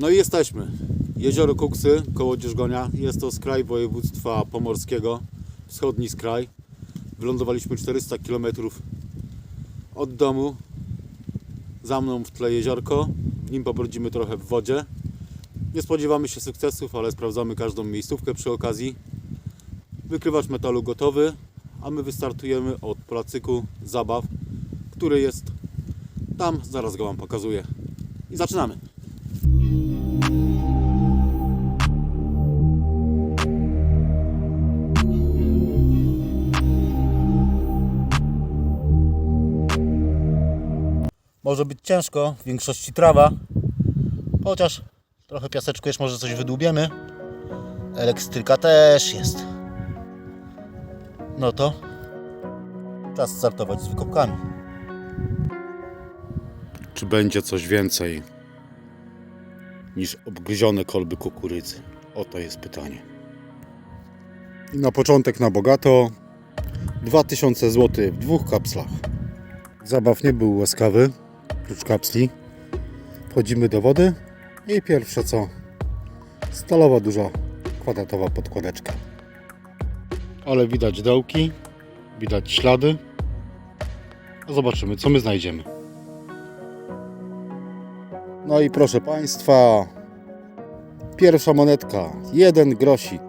No i jesteśmy. Jezioro Kuksy koło Dzierżgonia. Jest to skraj województwa pomorskiego, wschodni skraj. Wylądowaliśmy 400 km od domu. Za mną w tle jeziorko. W nim pobrodzimy trochę w wodzie. Nie spodziewamy się sukcesów, ale sprawdzamy każdą miejscówkę przy okazji. Wykrywacz metalu gotowy, a my wystartujemy od placyku zabaw, który jest tam. Zaraz go Wam pokazuję. I zaczynamy. Może być ciężko, w większości trawa, chociaż trochę piaseczku może coś wydłubiemy. Elektryka też jest. No to czas startować z wykopkami. Czy będzie coś więcej niż obgryzione kolby kukurydzy? Oto jest pytanie. I na początek na bogato 2000 zł w dwóch kapslach. Zabaw nie był łaskawy, prócz kapsli. Wchodzimy do wody i pierwsze co stalowa duża kwadratowa podkładeczka. Ale widać dołki, widać ślady. A zobaczymy co my znajdziemy. No i proszę Państwa, pierwsza monetka, jeden grosik.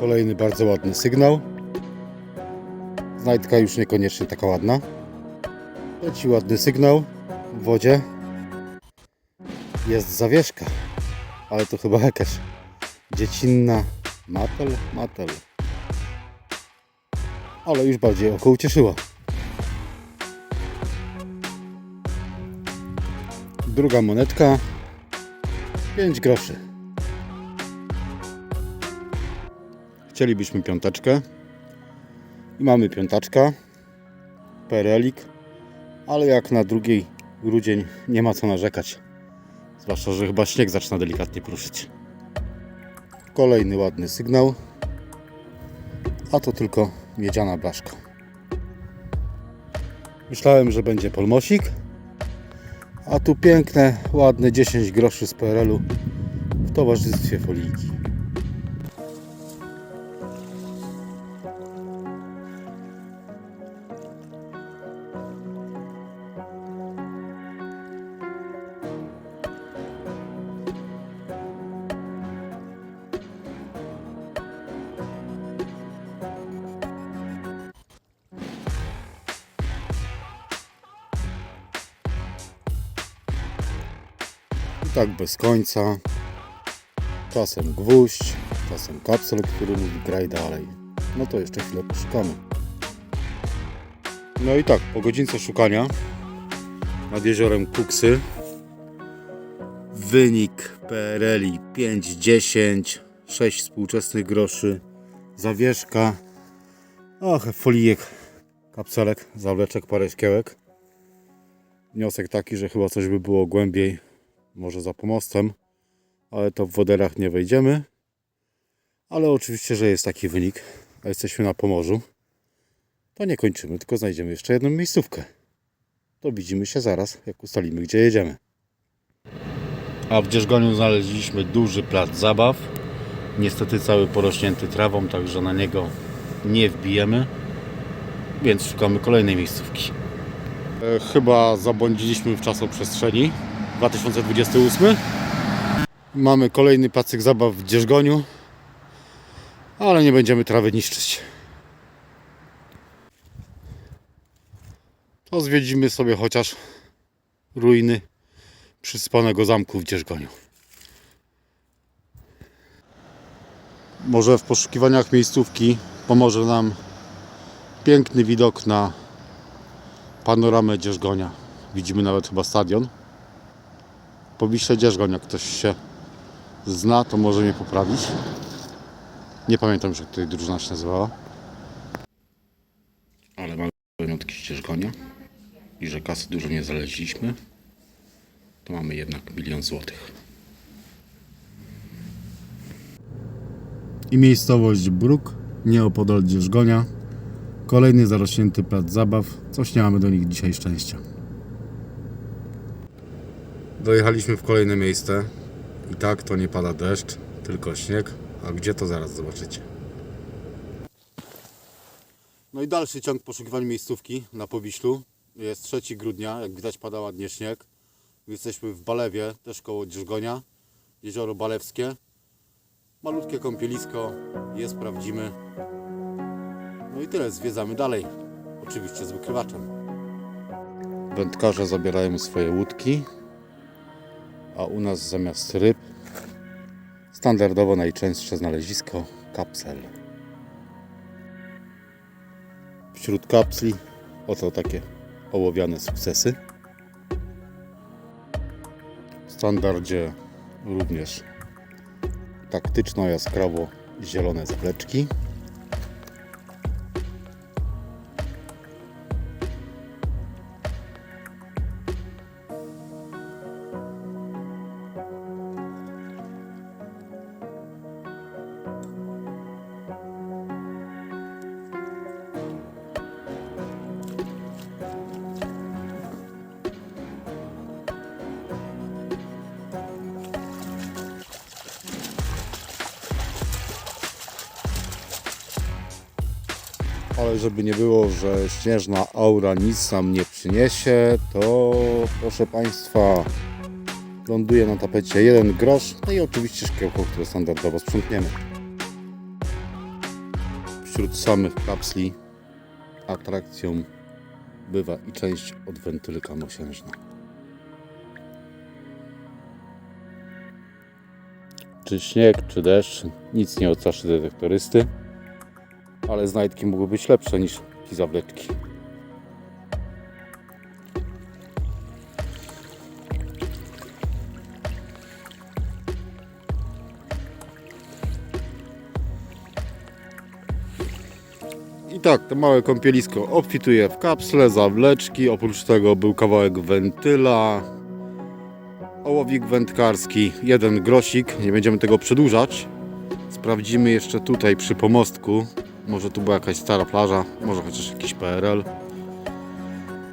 Kolejny bardzo ładny sygnał. Znajdka już niekoniecznie taka ładna. Leci ładny sygnał w wodzie. Jest zawieszka, ale to chyba jakaś dziecinna matel, matel. Ale już bardziej oko ucieszyła. Druga monetka 5 groszy. Chcielibyśmy piąteczkę. I mamy piątaczka. Perelik. Ale jak na drugiej grudzień nie ma co narzekać. Zwłaszcza, że chyba śnieg zaczyna delikatnie pruszyć. Kolejny ładny sygnał. A to tylko miedziana blaszka. Myślałem, że będzie polmosik. A tu piękne, ładne 10 groszy z PRL-u w towarzystwie foliki. Tak bez końca. Czasem gwóźdź, czasem kapsel, który mówi graj dalej. No to jeszcze chwilę poszukamy. No i tak, po godzince szukania nad jeziorem Kuksy wynik PRL 5,10 6 współczesnych groszy zawieszka och, folijek kapselek, zawleczek, parę szkiełek wniosek taki, że chyba coś by było głębiej może za pomostem, ale to w woderach nie wejdziemy. Ale oczywiście, że jest taki wynik, a jesteśmy na Pomorzu, to nie kończymy, tylko znajdziemy jeszcze jedną miejscówkę. To widzimy się zaraz, jak ustalimy, gdzie jedziemy. A w Dzierżgoniu znaleźliśmy duży plac zabaw. Niestety cały porośnięty trawą, także na niego nie wbijemy. Więc szukamy kolejnej miejscówki. E, Chyba zabłądziliśmy w czasoprzestrzeni. 2028. Mamy kolejny pacyk zabaw w Dzierżgoniu, ale nie będziemy trawy niszczyć. To zwiedzimy sobie chociaż ruiny przyspanego zamku w Dzierżgoniu. Może w poszukiwaniach miejscówki pomoże nam piękny widok na panoramę Dzierżgonia. Widzimy nawet chyba stadion. Powiśle Dzierżgoń, jak ktoś się zna, to może mnie poprawić. Nie pamiętam, że tutaj drużyna się nazywała. Ale mamy pamiątki z Dzierżgonia i że kasy dużo nie znaleźliśmy, to mamy jednak milion złotych. I miejscowość Bruk, nieopodal Dzierżgonia. Kolejny zarośnięty plac zabaw. Coś nie mamy do nich dzisiaj szczęścia. Dojechaliśmy w kolejne miejsce. I tak to nie pada deszcz, tylko śnieg. A gdzie to zaraz zobaczycie. No i dalszy ciąg poszukiwań miejscówki na Powiślu. Jest 3 grudnia, jak widać pada ładnie śnieg. Jesteśmy w Balewie, też koło Dziergonia. Jezioro Balewskie. Malutkie kąpielisko, je sprawdzimy. No i tyle, zwiedzamy dalej. Oczywiście z wykrywaczem. Wędkarze zabierają swoje łódki, a u nas zamiast ryb standardowo najczęstsze znalezisko kapsel. Wśród kapsli oto takie ołowiane sukcesy. W standardzie również taktyczno jaskrawo zielone zawleczki. Ale żeby nie było, że śnieżna aura nic nam nie przyniesie, to proszę Państwa, ląduje na tapecie jeden grosz, no i oczywiście szkiełko, które standardowo sprzątniemy. Wśród samych kapsli atrakcją bywa i część od wentylka mosiężna. Czy śnieg, czy deszcz, nic nie odstraszy detektorysty ale znajdki mogły być lepsze niż ci zawleczki. I tak, to małe kąpielisko obfituje w kapsle, zawleczki, oprócz tego był kawałek wentyla, ołowik wędkarski, jeden grosik, nie będziemy tego przedłużać. Sprawdzimy jeszcze tutaj przy pomostku. Może tu była jakaś stara plaża, może chociaż jakiś PRL.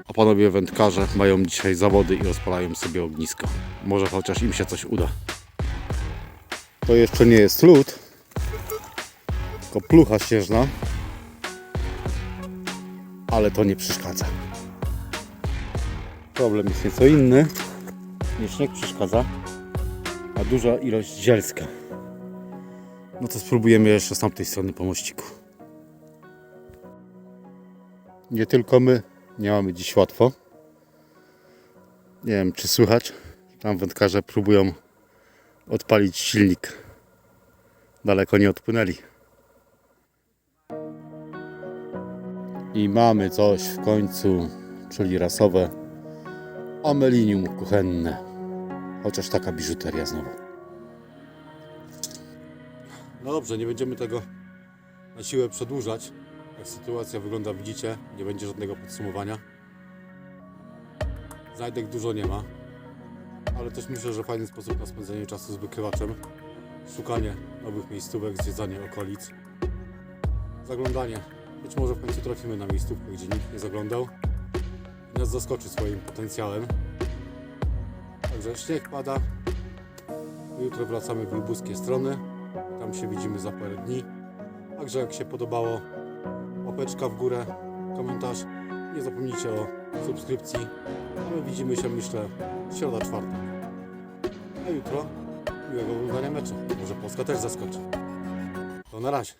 A panowie wędkarze mają dzisiaj zawody i rozpalają sobie ognisko. Może chociaż im się coś uda. To jeszcze nie jest lód, tylko plucha śnieżna. Ale to nie przeszkadza. Problem jest nieco inny. Nie śnieg przeszkadza, a duża ilość zielska. No to spróbujemy jeszcze z tamtej strony pomościku. Nie tylko my nie mamy dziś łatwo. Nie wiem, czy słychać. Tam wędkarze próbują odpalić silnik. Daleko nie odpłynęli. I mamy coś w końcu, czyli rasowe amelinium kuchenne. Chociaż taka biżuteria znowu. No dobrze, nie będziemy tego na siłę przedłużać. Sytuacja wygląda, widzicie, nie będzie żadnego podsumowania. Znajdek dużo nie ma, ale też myślę, że fajny sposób na spędzenie czasu z wykrywaczem. Szukanie nowych miejscówek, zwiedzanie okolic, zaglądanie. Być może w końcu trafimy na miejscówkę, gdzie nikt nie zaglądał i nas zaskoczy swoim potencjałem. Także śnieg pada. Jutro wracamy w lubuskie strony. Tam się widzimy za parę dni. Także jak się podobało, łapeczka w górę, komentarz. Nie zapomnijcie o subskrypcji. A my widzimy się, myślę, środa, czwartek. A jutro miłego oglądania meczu. Może Polska też zaskoczy. To na razie.